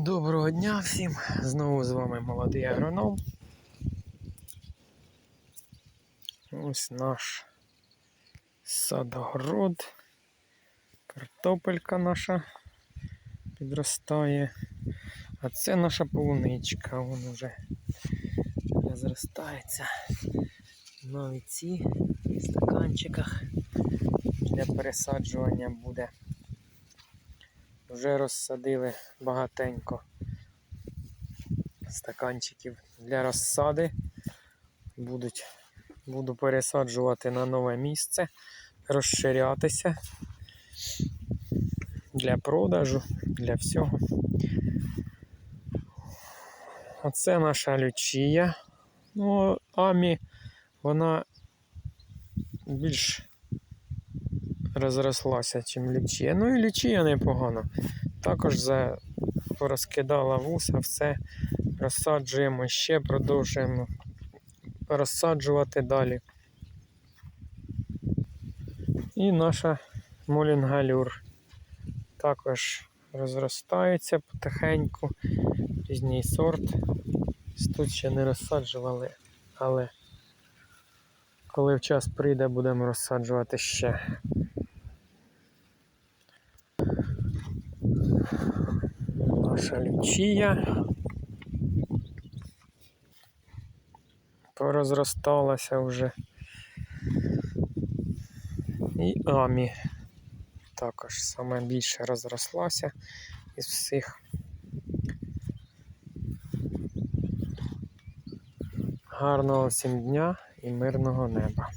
Доброго дня всім! Знову з вами молодий агроном. Ось наш садогород. Картопелька наша підростає. А це наша полуничка. Вона вже розростається. Навіть ці в стаканчиках для пересаджування буде. Вже розсадили багатенько стаканчиків для розсади. Будуть, буду пересаджувати на нове місце, розширятися для продажу, для всього. Оце наша лючія. Ну, Амі, вона більш розрослася, чим лічія. Ну і лічія непогано. Також за порозкидала вуса, все розсаджуємо ще, продовжуємо розсаджувати далі. І наша молінгалюр також розростається потихеньку. Пізній сорт. Тут ще не розсаджували, але коли в час прийде, будемо розсаджувати ще. Наша лючія. Порозросталася вже. І амі також саме більше розрослася із всіх. Гарного всім дня і мирного неба.